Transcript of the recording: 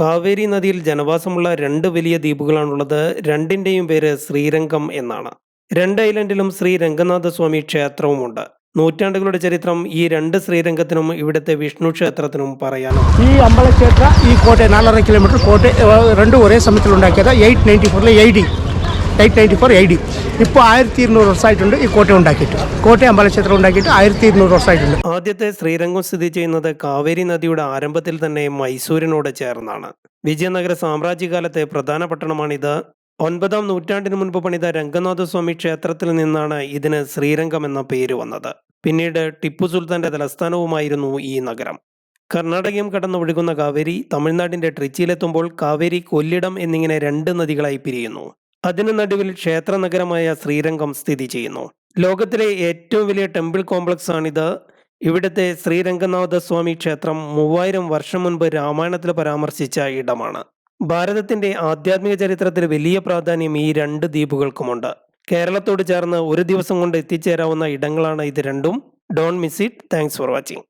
കാവേരി നദിയിൽ ജനവാസമുള്ള രണ്ട് വലിയ ദ്വീപുകളാണുള്ളത്. രണ്ടിന്റെയും പേര് ശ്രീരംഗം എന്നാണ്. രണ്ട് ഐലൻഡിലും ശ്രീ സ്വാമി ക്ഷേത്രവുമുണ്ട്. നൂറ്റാണ്ടുകളുടെ ചരിത്രം ഈ രണ്ട് ശ്രീരംഗത്തിനും ഇവിടുത്തെ വിഷ്ണു ക്ഷേത്രത്തിനും പറയാനും ഈ അമ്പലക്ഷേത്ര ഈ കോട്ടയം നാലര കിലോമീറ്റർ കോട്ടയം രണ്ടും ഒരേ സമയത്തിൽ ഉണ്ടാക്കിയത് eight ninety ഫോറിലെ eighty eight ninety four A D ഇപ്പോൾ ആയിരത്തി ഇരുന്നൂറ് വർഷമായിട്ടുണ്ട് ഈ കോട്ടയം ഉണ്ടാക്കിയിട്ട്. കോട്ടയം അമ്പലക്ഷേത്രം ഉണ്ടാക്കിയിട്ട് ആയിരത്തി ഇരുന്നൂറ് വർഷമായിട്ടുണ്ട്. ആദ്യത്തെ ശ്രീരംഗം സ്ഥിതി ചെയ്യുന്നത് കാവേരി നദിയുടെ ആരംഭത്തിൽ തന്നെ മൈസൂരിനോട് ചേർന്നാണ്. വിജയനഗര സാമ്രാജ്യകാലത്തെ പ്രധാന പട്ടണമാണിത്. ഒൻപതാം നൂറ്റാണ്ടിന് മുൻപ് പണിത രംഗനാഥസ്വാമി ക്ഷേത്രത്തിൽ നിന്നാണ് ഇതിന് ശ്രീരംഗം എന്ന പേര് വന്നത്. പിന്നീട് ടിപ്പു സുൽത്താന്റെ തലസ്ഥാനവുമായിരുന്നു ഈ നഗരം. കർണാടകയും കടന്നൊഴുകുന്ന കാവേരി തമിഴ്നാടിന്റെ ട്രിച്ചിയിലെത്തുമ്പോൾ കാവേരി കൊല്ലിടം എന്നിങ്ങനെ രണ്ട് നദികളായി പിരിയുന്നു. അതിനു നടുവിൽ ക്ഷേത്ര നഗരമായ ശ്രീരംഗം സ്ഥിതി ചെയ്യുന്നു. ലോകത്തിലെ ഏറ്റവും വലിയ ടെമ്പിൾ കോംപ്ലക്സ് ആണിത് ഇവിടുത്തെ ശ്രീരംഗനാഥ സ്വാമി ക്ഷേത്രം മൂവായിരം വർഷം മുൻപ് രാമായണത്തിൽ പരാമർശിച്ച ഇടമാണ്. ഭാരതത്തിന്റെ ആധ്യാത്മിക ചരിത്രത്തിൽ വലിയ പ്രാധാന്യം ഈ രണ്ട് ദ്വീപുകൾക്കുമുണ്ട്. കേരളത്തോട് ചേർന്ന് ഒരു ദിവസം കൊണ്ട് എത്തിച്ചേരാവുന്ന ഇടങ്ങളാണ് ഇത് രണ്ടും. Don't miss it thanks for watching